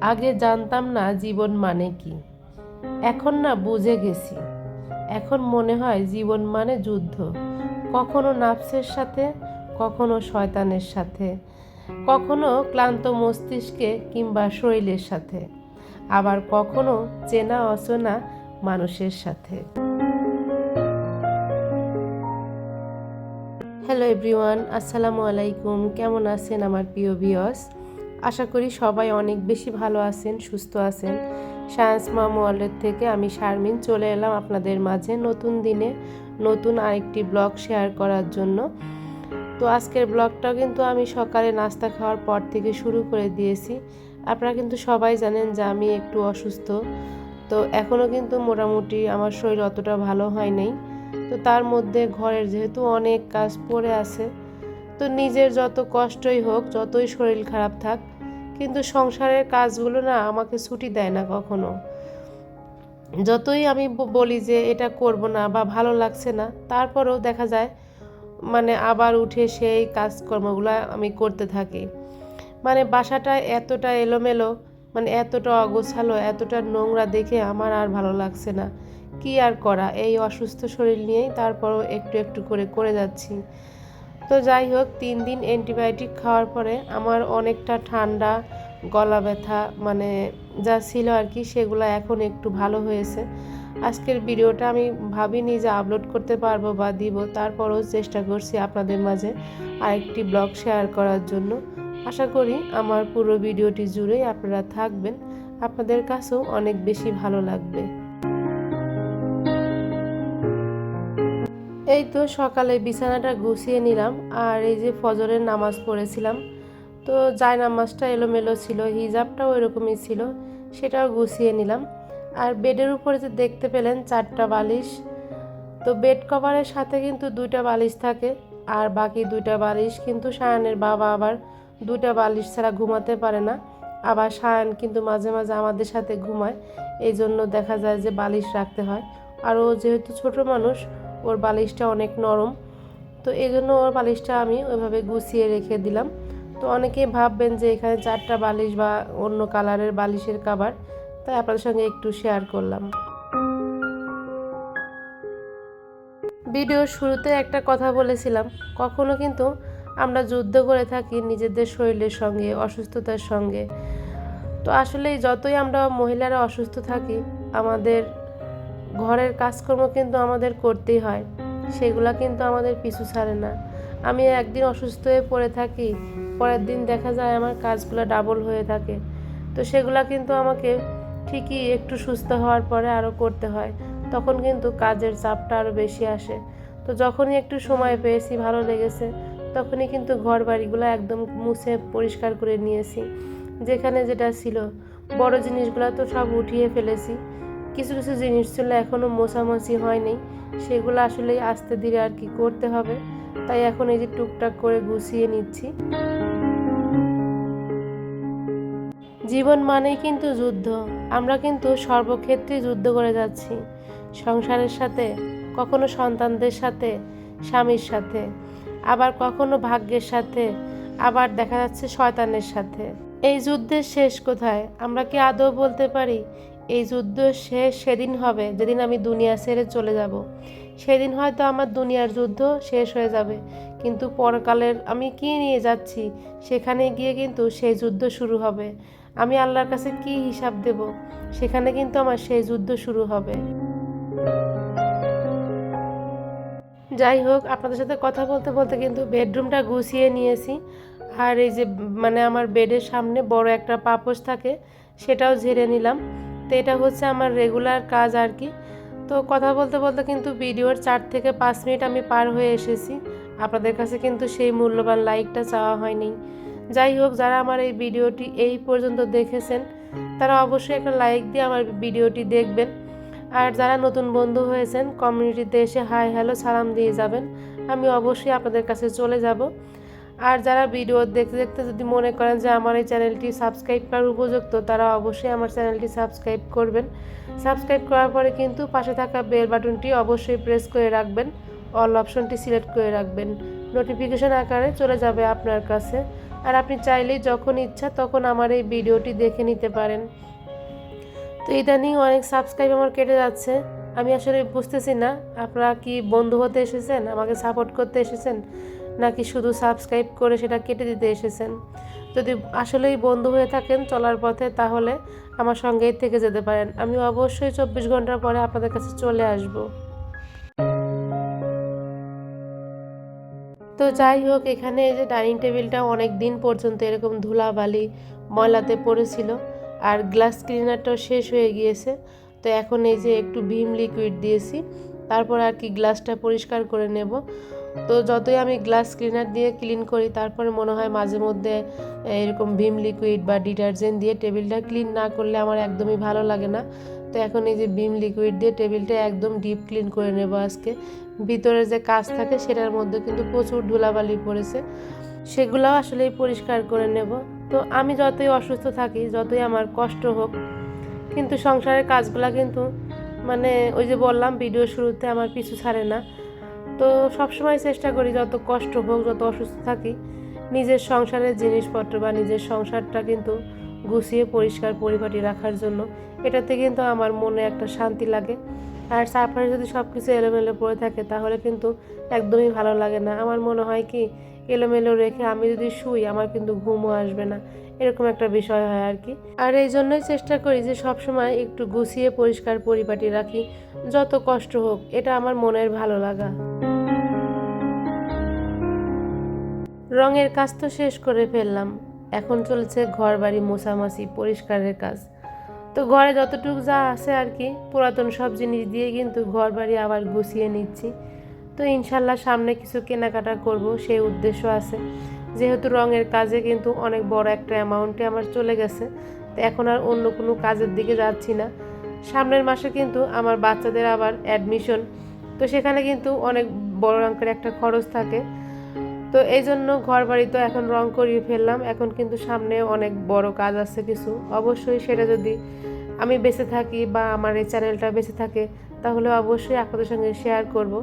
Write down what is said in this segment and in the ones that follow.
আগে জানতাম না জীবন মানে কি। এখন না বুঝে গেছি। এখন মনে হয় জীবন মানে যুদ্ধ। কখনো নাফসের সাথে, কখনো শয়তানের সাথে। কখনো ক্লান্ত মস্তিষ্কে কিংবা শরীরের সাথে। আবার কখনো চেনা অচেনা মানুষের সাথে। হ্যালো এভরিওয়ান, আসসালামু আলাইকুম। কেমন আছেন আমার প্রিয় বিয়স আশা করি সবাই অনেক বেশি ভালো আছেন, সুস্থ আছেন। সায়েন্স মাম ওয়ার্ল্ডের থেকে আমি শারমিন চলে এলাম আপনাদের মাঝে নতুন দিনে নতুন আরেকটি ব্লগ শেয়ার করার জন্য। তো আজকের ব্লগটা কিন্তু আমি সকালে নাস্তা খাওয়ার পর থেকে শুরু করে দিয়েছি। আপনারা কিন্তু সবাই জানেন যে আমি একটু অসুস্থ। তো এখনও কিন্তু মোটামুটি আমার শরীর অতটা ভালো হয় নাই। তো তার মধ্যে ঘরের যেহেতু অনেক কাজ পড়ে আছে তো নিজের যত কষ্টই হোক, যতই শরীর খারাপ থাক, কিন্তু সংসারের কাজগুলো না আমাকে ছুটি দেয় না কখনো। যতই আমি বলি যে এটা করব না বা ভালো লাগছে না, তারপরেও দেখা যায় মানে আবার উঠে সেই কাজকর্মগুলো আমি করতে থাকি। মানে বাসাটা এতটা এলোমেলো মানে এতটা অগোছালো, এতটা নোংরা দেখে আমার আর ভালো লাগছে না। কি আর করা? এই অসুস্থ শরীর নিয়েই তারপরও একটু একটু করে করে যাচ্ছি। তো যাই হোক, তিন দিন অ্যান্টিবায়োটিক খাওয়ার পরে আমার অনেকটা ঠান্ডা, গলা ব্যথা মানে যা ছিল আর কি, সেগুলো এখন একটু ভালো হয়েছে। আজকের ভিডিওটা আমি ভাবিনি যে আপলোড করতে পারব বা দিব, তারপরেও চেষ্টা করছি আপনাদের মাঝে আরেকটি ব্লগ শেয়ার করার জন্য। আশা করি আমার পুরো ভিডিওটি জুড়েই আপনারা থাকবেন। আপনাদের কাছেও অনেক বেশি ভালো লাগবে। এই তো সকালে বিছানাটা গুছিয়ে নিলাম, আর এই যে ফজরের নামাজ পড়েছিলাম। তো জায় নামাজটা এলোমেলো ছিল, হিজাবটাও এরকমই ছিল, সেটাও গুছিয়ে নিলাম। আর বেডের উপরে যে দেখতে পেলেন চারটা বালিশ, তো বেড কভারের সাথে কিন্তু দুইটা বালিশ থাকে, আর বাকি দুইটা বালিশ কিন্তু সায়ানের বাবা আবার দুইটা বালিশ ছাড়া ঘুমাতে পারে না। আবার সায়ান কিন্তু মাঝে মাঝে আমাদের সাথে ঘুমায় এই জন্য দেখা যায় যে বালিশ রাখতে হয়। আর ও যেহেতু ছোট মানুষ ওর বালিশটা অনেক নরম। তো এই জন্য ওর বালিশটা আমি ওইভাবে গুছিয়ে রেখে দিলাম। তো অনেকেই ভাববেন যে এখানে চারটা বালিশ বা অন্য কালারের বালিশের কাবার তাই আপনাদের সঙ্গে একটু শেয়ার করলাম। ভিডিওর শুরুতে একটা কথা বলেছিলাম, কখনো কিন্তু আমরা যুদ্ধ করে থাকি নিজেদের শরীরের সঙ্গে, অসুস্থতার সঙ্গে। তো আসলে যতই আমরা মহিলারা অসুস্থ থাকি, আমাদের ঘরের কাজকর্ম কিন্তু আমাদের করতেই হয়। সেগুলা কিন্তু আমাদের পিছু ছাড়ে না। আমি একদিন অসুস্থ হয়ে পড়ে থাকি, পরের দিন দেখা যায় আমার কাজগুলো ডাবল হয়ে থাকে। তো সেগুলা কিন্তু আমাকে ঠিকই একটু সুস্থ হওয়ার পরে আরও করতে হয়। তখন কিন্তু কাজের চাপটা আরও বেশি আসে। তো যখনই একটু সময় পেয়েছি, ভালো লেগেছে, তখনই কিন্তু ঘর বাড়িগুলো একদম মুছে পরিষ্কার করে নিয়েছি। যেখানে যেটা ছিল, বড় জিনিসগুলো তো সব উঠিয়ে ফেলেছি। কিছু কিছু জিনিস ছিল এখনও মোছামাছি হয়নি, সেগুলো আসলে আস্তে ধীরে আর কি করতে হবে। তাই এখন এই যে টুকটাক করে গুছিয়ে নিচ্ছি। জীবন মানেই কিন্তু যুদ্ধ। আমরা কিন্তু সর্বক্ষেত্রে যুদ্ধ করে যাচ্ছি। সংসারের সাথে, কখনো সন্তানদের সাথে, স্বামীর সাথে, আবার কখনো ভাগ্যের সাথে, আবার দেখা যাচ্ছে শয়তানের সাথে। এই যুদ্ধের শেষ কোথায়? আমরা কি আদৌ বলতে পারি এই যুদ্ধ শেষ সেদিন হবে, যেদিন আমি দুনিয়া ছেড়ে চলে যাব। সেদিন হয়তো আমার দুনিয়ার যুদ্ধ শেষ হয়ে যাবে, কিন্তু পরকালের আমি কি নিয়ে যাচ্ছি? সেখানে গিয়ে কিন্তু সেই যুদ্ধ শুরু হবে। আমি আল্লাহর কাছে কি হিসাব দেব? সেখানে কিন্তু আমার সেই যুদ্ধ শুরু হবে। যাই হোক, আপনাদের সাথে কথা বলতে বলতে কিন্তু বেডরুমটা গুছিয়ে নিয়েছি। আর এই যে মানে আমার বেডের সামনে বড় একটা পাপোশ থাকে, সেটাও ঝেড়ে নিলাম। তো এটা হচ্ছে আমার রেগুলার কাজ আর কি। তো কথা বলতে বলতে কিন্তু ভিডিওর চার থেকে পাঁচ মিনিট আমি পার হয়ে এসেছি। আপনাদের কাছে কিন্তু সেই মূল্যবান লাইকটা চাওয়া হয়নি। যাই হোক, যারা আমার এই ভিডিওটি এই পর্যন্ত দেখেছেন, তারা অবশ্যই একটা লাইক দিয়ে আমার ভিডিওটি দেখবেন। আর যারা নতুন বন্ধু হয়েছেন কমিউনিটিতে এসে হাই হ্যালো সালাম দিয়ে যাবেন, আমি অবশ্যই আপনাদের কাছে চলে যাব। আর যারা ভিডিও দেখতে দেখতে যদি মনে করেন যে আমার এই চ্যানেলটি সাবস্ক্রাইব করার উপযুক্ত, তারা অবশ্যই আমার চ্যানেলটি সাবস্ক্রাইব করবেন। সাবস্ক্রাইব করার পরে কিন্তু পাশে থাকা বেল বাটনটি অবশ্যই প্রেস করে রাখবেন, অল অপশনটি সিলেক্ট করে রাখবেন। নোটিফিকেশান আকারে চলে যাবে আপনার কাছে। আর আপনি চাইলেই যখন ইচ্ছা তখন আমার এই ভিডিওটি দেখে নিতে পারেন। তো ইদানিং অনেক সাবস্ক্রাইব আমার কেটে যাচ্ছে। আমি আসলে বুঝতেছি না, আপনারা কি বন্ধু হতে এসেছেন? আমাকে সাপোর্ট করতে এসেছেন? নাকি শুধু সাবস্ক্রাইব করে সেটা কেটে দিতে এসেছেন? যদি আসলেই বন্ধু হয়ে থাকেন চলার পথে, তাহলে আমার সঙ্গেই থেকে যেতে পারেন। আমি অবশ্যই চব্বিশ ঘণ্টার পরে আপনাদের কাছে চলে আসব। তো যাই হোক, এখানে যে ডাইনিং টেবিলটা অনেক দিন পর্যন্ত এরকম ধুলাবালি ময়লাতে পড়েছিল আর গ্লাস ক্লিনারটাও শেষ হয়ে গিয়েছে। তো এখন এই যে একটু ভীম লিকুইড দিয়েছি, তারপর আর কি গ্লাসটা পরিষ্কার করে নেব। তো যতই আমি গ্লাস ক্লিনার দিয়ে ক্লিন করি, তারপরে মনে হয় মাঝে মধ্যে এরকম ভিম লিকুইড বা ডিটারজেন্ট দিয়ে টেবিলটা ক্লিন না করলে আমার একদমই ভালো লাগে না। তো এখন এই যে ভিম লিকুইড দিয়ে টেবিলটা একদম ডিপ ক্লিন করে নেব আজকে। ভিতরে যে কাজ থাকে, সেটার মধ্যে কিন্তু প্রচুর ধুলাবালি পড়েছে। সেগুলোও আসলে পরিষ্কার করে নেব। তো আমি যতই অসুস্থ থাকি, যতই আমার কষ্ট হোক, কিন্তু সংসারের কাজগুলো কিন্তু মানে ওই যে বললাম ভিডিও শুরুতে আমার পিছু ছাড়ে না। তো সবসময় চেষ্টা করি যত কষ্ট হোক, যত অসুস্থ থাকি, নিজের সংসারের জিনিসপত্র বা নিজের সংসারটা কিন্তু গুছিয়ে পরিষ্কার পরিপাটি রাখার জন্য। এটাতে কিন্তু আমার মনে একটা শান্তি লাগে। আর চারপাশে যদি সব কিছু এলোমেলো পড়ে থাকে, তাহলে কিন্তু একদমই ভালো লাগে না। আমার মনে হয় কি, এলোমেলো রেখে আমি যদি শুই, আমার কিন্তু ঘুমও আসবে না। এরকম একটা বিষয় হয় আর কি। আর এই জন্যই চেষ্টা করি যে সব সময় একটু গুছিয়ে পরিষ্কার পরিপাটি রাখি, যত কষ্ট হোক, এটা আমার মনের ভালো লাগা। রঙের কাজ তো শেষ করে ফেললাম, এখন চলছে ঘর বাড়ি মোছামাছি পরিষ্কারের কাজ। তো ঘরে যতটুকু যা আছে আর কি, পুরাতন সব জিনিস দিয়ে কিন্তু ঘর বাড়ি আবার গুছিয়ে নিচ্ছি। তো ইনশাল্লাহ সামনে কিছু কেনাকাটা করব, সেই উদ্দেশ্য আছে। যেহেতু রঙের কাজে কিন্তু অনেক বড় একটা অ্যামাউন্টে আমার চলে গেছে। তো এখন আর অন্য কোনো কাজের দিকে যাচ্ছি না। সামনের মাসে কিন্তু আমার বাচ্চাদের আবার অ্যাডমিশন তো সেখানে কিন্তু অনেক বড় অঙ্কের একটা খরচ থাকে। তো এই জন্য ঘর বাড়ি তো এখন রং করিয়ে ফেললাম। এখন কিন্তু সামনে অনেক বড় কাজ আছে কিছু। অবশ্যই সেটা যদি আমি বেঁচে থাকি বা আমার এই চ্যানেলটা বেঁচে থাকে, তাহলে অবশ্যই আপনাদের সঙ্গে শেয়ার করব।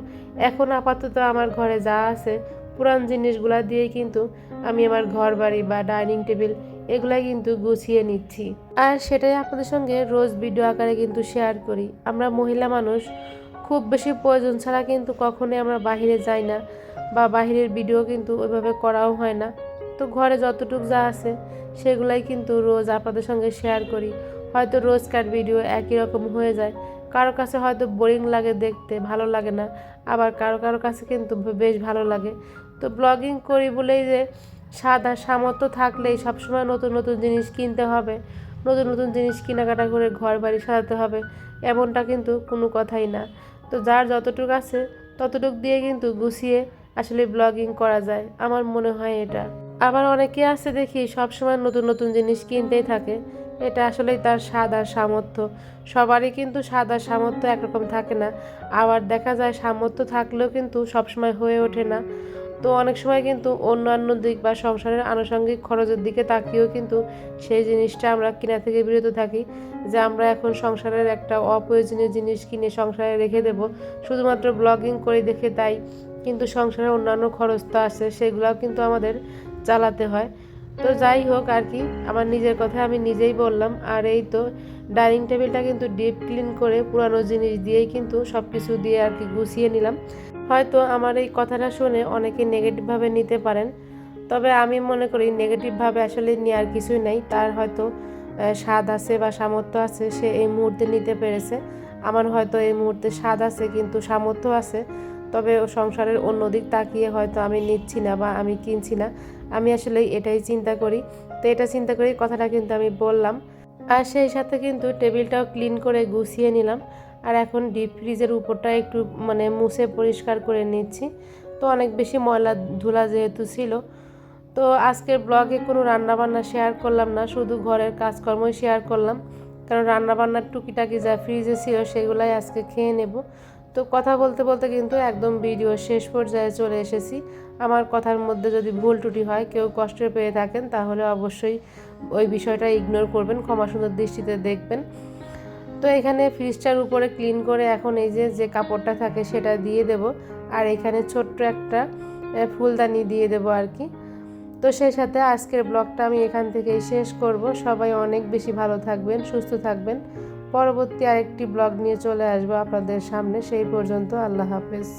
এখন আপাতত আমার ঘরে যা আছে পুরান জিনিসগুলা দিয়েই কিন্তু আমি আমার ঘর বাড়ি বা ডাইনিং টেবিল এগুলাই কিন্তু গুছিয়ে নিচ্ছি। আর সেটাই আপনাদের সঙ্গে রোজ ভিডিও আকারে কিন্তু শেয়ার করি। আমরা মহিলা মানুষ, খুব বেশি প্রয়োজন ছাড়া কিন্তু কখনোই আমরা বাহিরে যাই না বা বাহিরের ভিডিও কিন্তু ওইভাবে করাও হয় না। তো ঘরে যতটুক যা আছে সেগুলাই কিন্তু রোজ আপনাদের সঙ্গে শেয়ার করি। হয়তো রোজকার ভিডিও একই রকম হয়ে যায়। কারও কাছে হয়তো বোরিং লাগে দেখতে, ভালো লাগে না। আবার কারও কারও কাছে কিন্তু বেশ ভালো লাগে। তো ব্লগিং করি বলেই যে সাদা সামর্থ্য থাকলেই সবসময় নতুন নতুন জিনিস কিনতে হবে, নতুন নতুন জিনিস কেনাকাটা করে ঘর বাড়ি সাজাতে হবে, এমনটা কিন্তু কোনো কথাই না। তো যার যতটুকু আছে ততটুক দিয়ে কিন্তু গুছিয়ে আসলে ব্লগিং করা যায়, আমার মনে হয় এটা। আবার অনেকে আছে দেখি সবসময় নতুন নতুন জিনিস কিনতেই থাকে, এটা আসলেই তার আর সামর্থ্য। সবারই কিন্তু আর সামর্থ্য একরকম থাকে না, আবার দেখা যায় সামর্থ্য থাকলেও কিন্তু সবসময় হয়ে ওঠে না। তো অনেক সময় কিন্তু অন্যান্য দিক বা সংসারের আনুষঙ্গিক খরচের দিকে তাকিয়েও কিন্তু সেই জিনিসটা আমরা কিনা থেকে বিরত থাকি, যে আমরা এখন সংসারের একটা অপ্রয়োজনীয় জিনিস কিনে সংসারে রেখে দেব। শুধুমাত্র ব্লগিং করে দেখে তাই, কিন্তু সংসারের অন্যান্য খরচ তো আছে, সেগুলোও কিন্তু আমাদের চালাতে হয়। তো যাই হোক আর কি, আমার নিজের কথা আমি নিজেই বললাম। আর এই তো ডাইনিং টেবিলটা কিন্তু ডিপ ক্লিন করে পুরানো জিনিস দিয়েই কিন্তু সব কিছু দিয়ে আর কি গুছিয়ে নিলাম। হয়তো আমার এই কথাটা শুনে অনেকে নেগেটিভভাবে নিতে পারেন। তবে আমি মনে করি নেগেটিভভাবে আসলে নেওয়ার কিছুই নেই। তার হয়তো স্বাদ আছে বা সামর্থ্য আছে, সে এই মুহূর্তে নিতে পেরেছে। আমার হয়তো এই মুহূর্তে স্বাদ আছে কিন্তু সামর্থ্য আছে। তবে সংসারের অন্য দিক তাকিয়ে হয়তো আমি নিচ্ছি না বা আমি কিনছি না। আমি আসলে এটাই চিন্তা করি। তো এটা চিন্তা করেই কথাটা কিন্তু আমি বললাম। আর সেই সাথে কিন্তু টেবিলটাও ক্লিন করে গুছিয়ে নিলাম। আর এখন ডিপ ফ্রিজের উপরটা একটু মানে মুছে পরিষ্কার করে নিচ্ছি। তো অনেক বেশি ময়লা ধুলা যেহেতু ছিল। তো আজকের ব্লগে কোনো রান্নাবান্না শেয়ার করলাম না, শুধু ঘরের কাজকর্মই শেয়ার করলাম। কারণ রান্নাবান্নার টুকিটাকি যা ফ্রিজে ছিল সেগুলাই আজকে খেয়ে নেব। তো কথা বলতে বলতে কিন্তু একদম ভিডিও শেষ পর্যায়ে চলে এসেছি। আমার কথার মধ্যে যদি ভুল টুটি হয়, কেউ কষ্ট পেয়ে থাকেন, তাহলে অবশ্যই ওই বিষয়টা ইগনোর করবেন, ক্ষমা সুন্দর দৃষ্টিতে দেখবেন। তো এখানে ফ্রিজটার উপরে ক্লিন করে এখন এই যে যে কাপড়টা থাকে সেটা দিয়ে দেব। আর এখানে ছোট্ট একটা ফুলদানি দিয়ে দেব আর কি তো সেই সাথে আজকের ব্লগটা আমি এখান থেকেই শেষ করব। সবাই অনেক বেশি ভালো থাকবেন, সুস্থ থাকবেন। পরবর্তী আরেকটি ব্লগ নিয়ে চলে আসব আপনাদের সামনে সেই পর্যন্ত আল্লাহ হাফেজ।